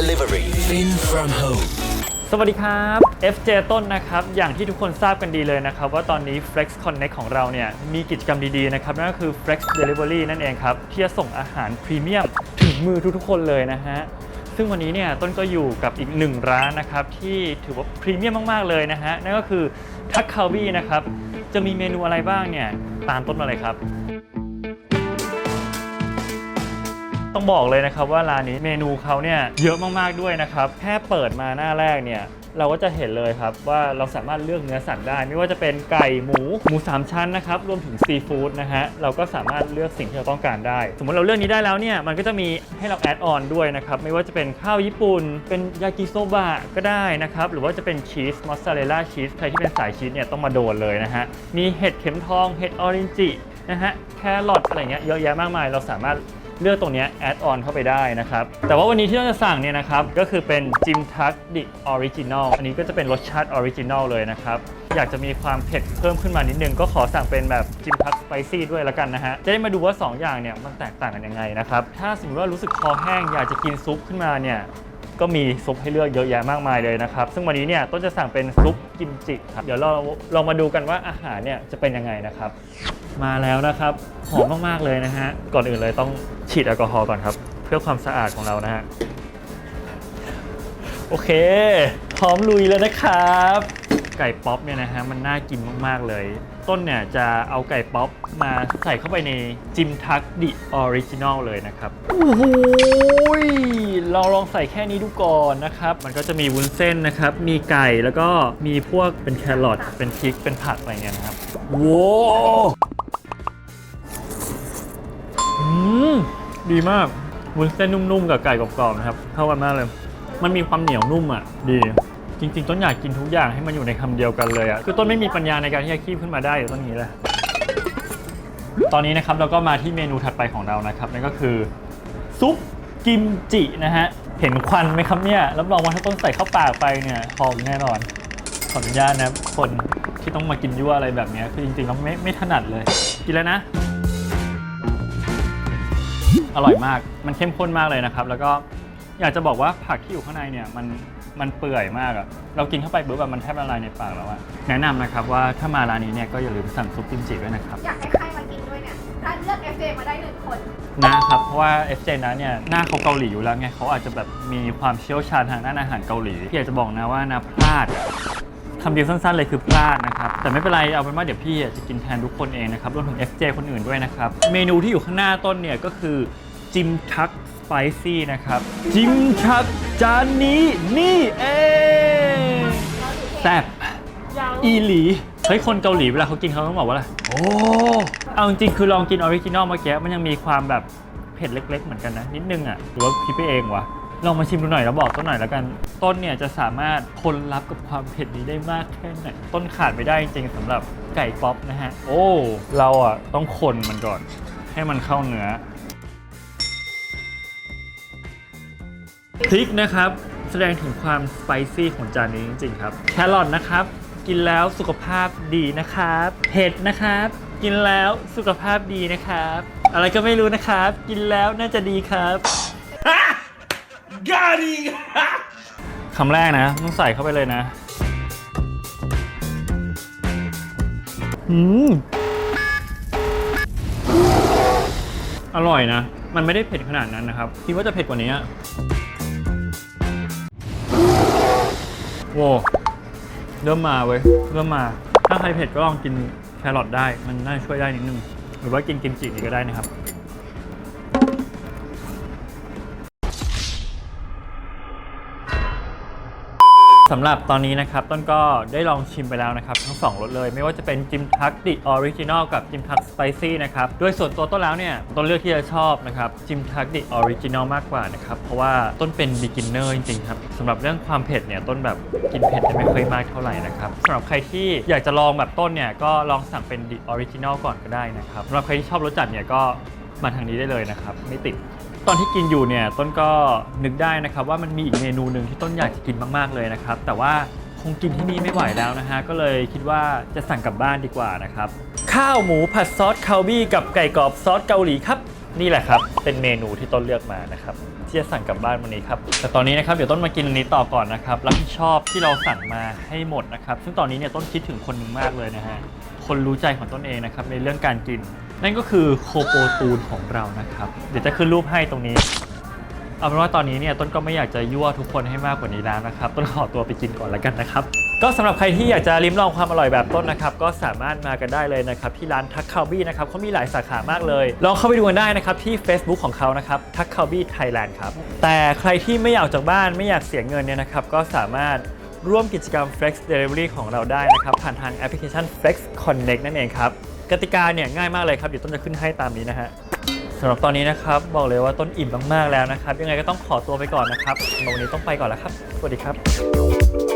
Delivery Fin from home สวัสดีครับ FJ ต้นนะครับ อย่างที่ทุกคนทราบกันดีเลยนะครับ ว่าตอนนี้ Flex Connect ของเราเนี่ย มีกิจกรรมดีๆนะครับ นั่นก็คือ Flex Delivery นั่นเองครับ ที่จะส่งอาหารพรีเมียมถึงมือทุกๆคนเลยนะฮะซึ่งวันนี้เนี่ยต้นก็อยู่กับอีกหนึ่งร้านนะครับ ที่ถือว่าพรีเมียมมากๆเลยนะฮะนั่นก็คือทักคาวีนะครับจะมีเมนูอะไรบ้างเนี่ยตามต้นมาเลยครับ ต้องบอกเลยนะครับว่าร้านนี้เมนูเขาเนี่ยเยอะมากๆด้วยนะครับ แค่เปิดมาหน้าแรกเนี่ยเราก็จะเห็นเลยครับว่าเราสามารถเลือกเนื้อสัตว์ได้ ไม่ว่าจะเป็นไก่หมูหมูสามชั้นนะครับรวมถึงซีฟู้ดนะฮะเราก็สามารถเลือกสิ่งที่เราต้องการได้ สมมติเราเลือกนี้ได้แล้วเนี่ยมันก็จะมีให้เราแอดออนด้วยนะครับไม่ว่าจะเป็นข้าวญี่ปุ่น เป็นยากิโซบะก็ได้นะครับหรือว่าจะเป็นชีสมอสซาเรลล่าชีสใครที่เป็นสายชีสเนี่ยต้องมาโดนเลยนะฮะมีเห็ดเข็มทองเห็ดออรินจินะฮะแครอทอะไรเงี้ยเยอะแยะมากมายเราสามารถ เลือกตรงนี้แอดออนเข้าไปได้นะครับ แต่ว่าวันนี้ที่เราจะสั่งเนี่ยนะครับ ก็คือเป็นจิมทักดิออริจินอลอันนี้ก็จะเป็นรสชาติออริจินอลเลยนะครับ อยากจะมีความเผ็ดเพิ่มขึ้นมานิดนึง ก็ขอสั่งเป็นแบบจิมทักสไปซี่ด้วยล้วกันนะฮะ จะได้มาดูว่า 2 อย่างเนี่ยมันแตกต่างกันยังไงนะครับ ถ้าสมมติว่ารู้สึกคอแห้งอยากจะกินซุปขึ้นมาเนี่ยก็มีซุปให้เลือกเยอะแยะมากมายเลยนะครับ ซึ่งวันนี้เนี่ยต้นจะสั่งเป็นซุปกิมจิครับ เดี๋ยวเราลองมาดูกันว่าอาหารเนี่ยจะเป็นยังไงนะครับ มาแล้วนะครับหอมมากๆเลยนะฮะก่อนอื่นเลยต้องฉีดแอลกอฮอล์ก่อนครับ เพื่อความสะอาดของเรานะฮะโอเค พร้อมลุยแล้วนะครับ ไก่ป๊อปเนี่ยนะฮะมันน่ากินมากๆเลย ต้นเนี่ยจะเอาไก่ป๊อปมาใส่เข้าไปในจิมทักดิออริจินอลเลยนะครับโอ้โหเราลองใส่แค่นี้ดูก่อนนะครับ มันก็จะมีวุ้นเส้นนะครับ มีไก่แล้วก็มีพวกเป็นแครอทเป็นพริกเป็นผักอะไรเงี้ยนะครับว้าว มดีมากวุ้นเส้นนุ่มๆกับไก่กรอบๆนะครับเข้ากันมากเลย มันมีความเหนียวนุ่มอะ ดี จริง ๆ ต้นอยากกินทุกอย่างให้มันอยู่ในคำเดียวกันเลยอะคือต้นไม่มีปัญญาในการที่จะคีบขึ้นมาได้ต้นอย่างนี้แหละตอนนี้นะครับเราก็มาที่เมนูถัดไปของเรานะครับนั่นก็คือซุปกิมจินะฮะเห็นควันไหมครับเนี่ยรับรองว่าถ้าต้นใส่เข้าปากไปเนี่ยหอมแน่นอนขออนุญาตนะคนที่ต้องมากินยั่วอะไรแบบนี้คือจริงๆเราไม่ไม่ถนัดเลย กินแล้วนะ อร่อยมาก มันเข้มข้นมากเลยนะครับ แล้วก็อยากจะบอกว่าผักที่อยู่ข้างในเนี่ยมันมันเปื่อยมากอะเรากินเข้าไปปุ๊บแบบมันแทบละลายในปากแล้วอะแนะนำนะครับว่าถ้ามาร้านนี้เนี่ยก็อย่าลืมสั่งซุปกิมจิด้วยนะครับ อยากให้ใครมากินด้วยเนี่ยถ้าเลือก FJ มาได้หนึ่งคน นะครับเพราะว่า FJ นะเนี่ยหน้าเขาเกาหลีอยู่แล้วไงเขาอาจจะแบบมีความเชี่ยวชาญทางด้านอาหารเกาหลีพี่อยากจะบอกนะว่านะพลาดอะ คำเดียวสั้นๆเลยคือพลาดนะครับ แต่ไม่เป็นไรเอาเป็นว่าเดี๋ยวพี่อะจะกินแทนทุกคนเองนะครับรวมถึง FJ คนอื่นด้วยนะครับ เมนูที่อยู่ข้างหน้าต้นเนี่ยก็คือจิมทักสไปซี่นะครับ จิมทักจานนี้นี่เองแซ่บอีหลีเฮ้ยคนเกาหลีเวลาเขากินเขาต้องบอกว่าอะไรโอ้เอาจริงๆคือลองกินออริจินอลเมื่อกี้มันยังมีความแบบเผ็ดเล็ก ๆ เหมือนกันนะ นิดนึงอะหรือว่าคิดไปเองวะ ลองมาชิมดูหน่อยแล้วบอกต้นหน่อยแล้วกัน ต้นเนี่ยจะสามารถทนรับกับความเผ็ดนี้ได้มากแค่ไหนต้นขาดไม่ได้จริงๆสำหรับไก่ป๊อปนะฮะ โอ้ เราอะต้องคนมันก่อน ให้มันเข้าเนื้อพริกนะครับ แสดงถึงความสไปซี่ของจานนี้จริงๆครับ แครอทนะครับ กินแล้วสุขภาพดีนะครับเห็ดนะครับ กินแล้วสุขภาพดีนะครับ อะไรก็ไม่รู้นะครับ กินแล้วน่าจะดีครับ คำแรกนะต้องใส่เข้าไปเลยนะอืมอร่อยนะ มันไม่ได้เผ็ดขนาดนั้นนะครับคิดว่าจะเผ็ดกว่านี้โว้เริ่มมาเว้ย เริ่มมา ถ้าใครเผ็ดก็ลองกินแครอทได้ มันน่าช่วยได้นิดนึง หรือว่ากินกิมจินี่ก็ได้นะครับ สำหรับตอนนี้นะครับต้นก็ได้ลองชิมไปแล้วนะครับ ทั้ง 2รสเลย ไม่ว่าจะเป็นจิมทักดิออริจินอลกับจิมทักสไปซี่นะครับโดยส่วนตัวต้นแล้วเนี่ยต้นเลือกที่จะชอบนะครับจิมทักดิออริจินอลมากกว่านะครับ เพราะว่าต้นเป็น beginner จริงๆครับสำหรับเรื่องความเผ็ดเนี่ยต้นแบบกินเผ็ดจะไม่ค่อยมากเท่าไหร่นะครับสำหรับใครที่อยากจะลองแบบต้นเนี่ยก็ลองสั่งเป็นดิออริจินอลก่อนก็ได้นะครับสำหรับใครที่ชอบรสจัดเนี่ยก็มาทางนี้ได้เลยนะครับ ไม่ติด ตอนที่กินอยู่เนี่ยต้นก็นึกได้นะครับว่ามันมีอีกเมนูหนึ่งที่ต้นอยากจะกินมากๆเลยนะครับ แต่ว่าคงกินที่นี่ไม่ไหวแล้วนะฮะก็เลยคิดว่าจะสั่งกลับบ้านดีกว่านะครับ ข้าวหมูผัดซอสคาบี้กับไก่กรอบซอสเกาหลีครับ นี่แหละครับ เป็นเมนูที่ต้นเลือกมานะครับ ที่จะสั่งกลับบ้านวันนี้ครับ แต่ตอนนี้นะครับเดี๋ยวต้นมากินอันนี้ต่อก่อนนะครับรับผิดชอบที่เราสั่งมาให้หมดนะครับ ซึ่งตอนนี้เนี่ยต้นคิดถึงคนหนึ่งมากเลยนะฮะ คนรู้ใจของต้นเองนะครับในเรื่องการกิน นั่นก็คือโคโปตูนของเรานะครับ เดี๋ยวจะขึ้นรูปให้ตรงนี้ เอาเป็นว่าตอนนี้เนี่ยต้นก็ไม่อยากจะยั่วทุกคนให้มากกว่านี้แล้วนะครับ ต้นขอตัวไปกินก่อนแล้วกันนะครับ ก็สำหรับใครที่อยากจะลิ้มลองความอร่อยแบบต้นนะครับก็สามารถมากันได้เลยนะครับที่ร้านทักคาบี้นะครับเขามีหลายสาขามากเลย ลองเข้าไปดูกันได้นะครับที่ Facebook ของเขานะครับทักคาบี้ไทยแลนด์ครับแต่ใครที่ไม่อยากออกจากบ้านไม่อยากเสียเงินเนี่ยนะครับก็สามารถร่วมกิจกรรม Flex Delivery ของเราได้นะครับผ่านทางแอปพลิเคชัน Flex Connect นั่นเองครับกติกาเนี่ยง่ายมากเลยครับเดี๋ยวต้นจะขึ้นให้ตามนี้นะฮะสำหรับตอนนี้นะครับบอกเลยว่าต้นอิ่มมากๆแล้วนะครับยังไงก็ต้องขอตัวไปก่อนนะครับวันนี้ต้องไปก่อนแล้วครับ สวัสดีครับ